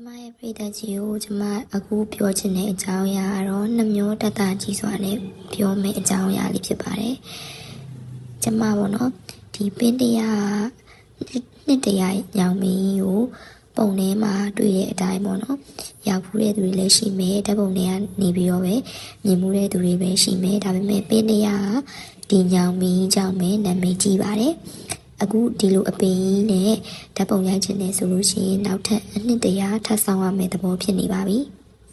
ကျမရဲ့ပြည်သက်ကြီးကိုကျမအခုပြောချင်တဲ့အကြောင်းအရာကတော့နှမျိုးတတကြီးစွာနဲ့ပြောမယ့်အကြောင်းအရာလေးဖြစ်ပါတယ်။ကျမပေါ့နော်ဒီပင်တရားနှစ်တရားညောင်မင်းကိုပုံထဲမှာတွေ့တဲ့အတိုင်းပေါ့နော်။ရောက်ဖူးတဲ့သူတွေလည်းရှိမယ်ဓာတ်ပုံတွေကနေပြီးတော့ပဲမြင်မှုတဲ့သူတွေပဲရှိမယ်ဒါပေမဲ့ပင်တရားကဒီညောင်မင်းကြောင့်ပဲနာမည်ကြီးပါတယ်။ အခုဒီလိုအပင်ကြီးနဲ့ဓာတ်ပုံရိုက်ခြင်းနဲ့ဆိုလို့ရှိရင်နောက်ထပ်အနှစ်တရာထပ်ဆောင်ရမယ့်သဘောဖြစ်နေပါပြီ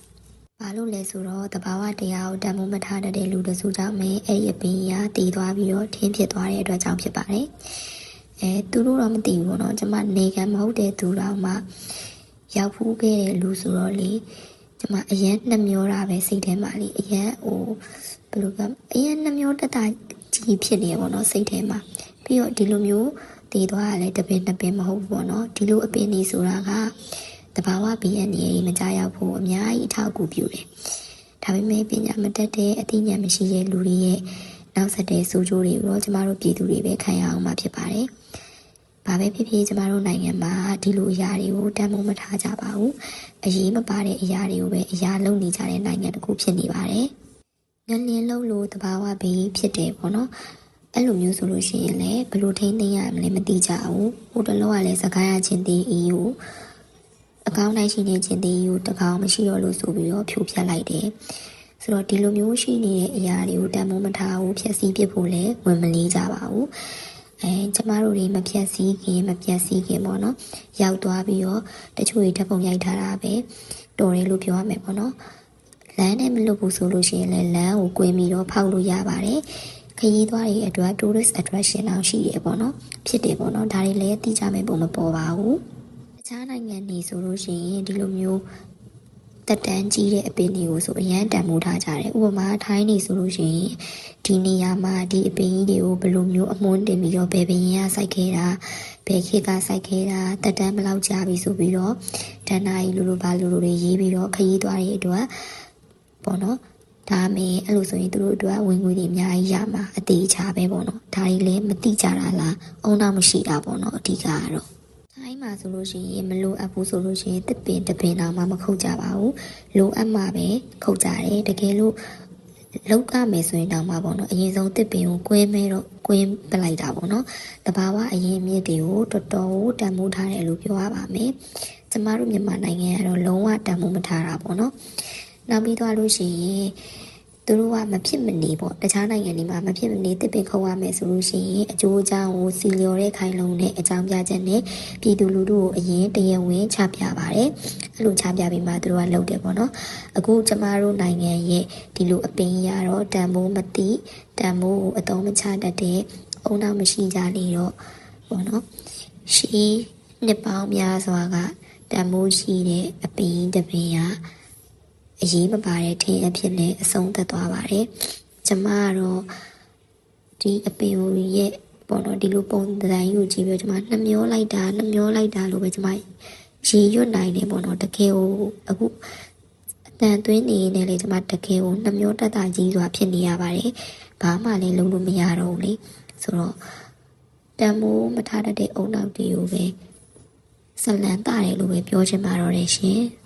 ။ဘာလို့လဲဆိုတော့တဘာဝတရားကိုတန်ဖိုးမထားတတ်တဲ့လူတစုကြောင့်ပဲအဲ့ဒီအပင်ကြီးကတည်သွားပြီးတော့ထင်းဖြစ်သွားတဲ့အတွက်ကြောင့်ဖြစ်ပါတယ်။အဲသူတို့တော့မသိဘူးပေါ့နော်။ကျွန်မနေခံမဟုတ်တဲ့သူတော်မှရောက်ဖူးခဲ့တဲ့လူဆိုတော့လေကျွန်မအရန်နှမျောတာပဲစိတ်ထဲမှာလေအရန်ဟိုဘယ်လိုပြောအရန်နှမျောတတ်တာကြီးဖြစ်နေရပေါ့နော်စိတ်ထဲမှာ ပြီးတော့ဒီလိုမျိုးတည်သွားရလဲတပင်နှစ်ပင်မဟုတ်ဘူးပေါ့နော်ဒီလိုအပင်နေဆိုတာကတဘာဝဘီအန်နေမကြရောက်ဖို့အများကြီးအထောက်အကူပြုတယ်ဒါပေမဲ့ပညာမတတ်တဲ့အသိဉာဏ်မရှိတဲ့လူတွေရဲ့နောက်ဆက်တဲ့ဆိုးကျိုးတွေကိုတော့ကျမတို့ပြည်သူတွေပဲခံရအောင်မှာဖြစ်ပါတယ်ဘာပဲဖြစ်ဖြစ်ကျမတို့နိုင်ငံမှာဒီလိုအရာတွေကိုတန်ဖိုးမထားကြပါဘူးအရေးမပါတဲ့အရာတွေကိုပဲအရာလုံနေကြတဲ့နိုင်ငံတစ်ခုဖြစ်နေပါတယ်ငလင်းလုံးလို့တဘာဝဘီဖြစ်တယ်ပေါ့နော် အဲ့လိုမျိုးဆိုလို့ရှိရင်လည်းဘယ်လိုထိန်းသိမ်းရမလဲမသိကြဘူးဟိုတလောကလည်းစကားရချင်းတီးအီကိုအကောင်းတိုင်းရှိနေချင်းတီးကိုတကောင်မရှိတော့လို့ဆိုပြီးတော့ဖြိုဖျက်လိုက်တယ်ဆိုတော့ဒီလိုမျိုးရှိနေတဲ့အရာတွေကိုတန်ဖိုးမထားဘူးဖြက်စီးပစ်ဖို့လည်းဝင်မလေးကြပါဘူးအဲကျမတို့တွေမဖြက်စီးခင်မပြက်စီးခင်ပေါ့နော်ရောက်သွားပြီးတော့တချို့တွေဓာတ်ပုံရိုက်ထားတာပဲတော်တယ်လို့ပြောရမယ်ပေါ့နော်လမ်းနဲ့မလွတ်ဘူးဆိုလို့ရှိရင်လည်းလမ်းကို꿰ပြီးတော့ဖောက်လို့ရပါတယ် ခရီးသွားတွေအတွက် tourist attraction အောင်ရှိတယ်ပေါ့နော်ဖြစ်တယ်ပေါ့နော်ဒါတွေလည်းသိကြမယ်ပုံမပေါ်ပါဘူးတခြားနိုင်ငံတွေဆိုလို့ရှိရင်ဒီလိုမျိုးတက်တန်းကြီးတဲ့အပင်တွေကိုဆိုအရန်တန်မိုးထားကြတယ်ဥပမာထိုင်းနေဆိုလို့ရှိရင်ဒီနေရာမှာဒီအပင်ကြီးတွေကိုဘယ်လိုမျိုးအမွှန်းတင်ပြီးတော့ဘယ်ပင်ရစိုက်ခဲ့တာဘယ်ခေတ်ကစိုက်ခဲ့တာတက်တန်းဘယ်လောက်ကြာပြီဆိုပြီးတော့တန်းနာရီလိုလိုပါလိုလိုတွေရေးပြီးတော့ခရီးသွားတွေအတွက်ပေါ့နော် ဒါမင်းအဲ့လိုဆိုရင်သူတို့အတွက်ဝင်ငွေတွေအများကြီးရမှာအသေးချာပဲပေါ့နော်ဒါတွေလည်းမတိကြတာလားအုံနောက်မရှိတာပေါ့နော်အဓိကကတော့ထိုင်းမှာဆိုလို့ရှိရင်မလိုအပ်ဘူးဆိုလို့ရှိရင်တစ်ပင်တစ်ပင်တောင်မှမခုတ်ကြပါဘူးလိုအပ်မှပဲခုတ်ကြတယ်တကယ်လို့လောက်ကမယ်ဆိုရင်တောင်မှပေါ့နော်အရင်ဆုံးတစ်ပင်ကိုကွင်းမဲတော့ကွင်းပလိုက်တာပေါ့နော်တဘာဝအရင်မြစ်တွေကိုတော်တော်တန်မိုးထားတယ်လို့ပြောရပါမယ်ကျမတို့မြန်မာနိုင်ငံကတော့လုံးဝတန်မိုးမထားတာပေါ့နော် နောက်ပြီးသွားလို့ရှိရင်သူတို့ကမဖြစ်မနေပေါ့တခြားနိုင်ငံတွေမှာမဖြစ်မနေတစ်ပင်ခုံရမယ်ဆိုလို့ရှိရင်အကျိုးအကြောင်းကိုစီလျော်တဲ့ခိုင်လုံတဲ့အကြောင်းပြချက်နဲ့ပြည်သူလူထုကိုအရင်တရဝင်ချပြပါတယ်အဲ့လိုချပြပြီးမှသူတို့ကလုပ်တယ်ပေါ့နော်အခုကျမတို့နိုင်ငံရဲ့ဒီလိုအပင်ရတော့တန်မိုးမတိတန်မိုးကိုအသုံးမချတတ်တဲ့အုံနောက်မရှိကြလေတော့ပေါ့နော်ရှီနှစ်ပေါင်းများစွာကတန်မိုးရှိတဲ့အပင်တစ်ပင်ရ အရေးမပါတဲ့ထင်အဖြစ်နဲ့အဆုံးသက်သွားပါတယ်။ကျမကတော့ဒီအပင်ရဲ့ပေါ့နော်ဒီလိုပုံတိုင်းကိုကြည့်ပြီးတော့ကျမနှမျောလိုက်တာနှမျောလိုက်တာလို့ပဲကျမရေရွတ်နိုင်တယ်ပေါ့နော်တကယ်ကိုအခုအတန်သွင်းနေနေလေကျမတကယ်ကိုနှမျောတတ်တာကြီးစွာဖြစ်နေရပါတယ်။ဘာမှလည်းလုံးလို့မရတော့ဘူးလေ။ဆိုတော့တန်မိုးမထားတတ်တဲ့အုံနောက်တွေကိုပဲဇလန်တာတယ်လို့ပဲပြောချင်ပါတော့တယ်ရှင်။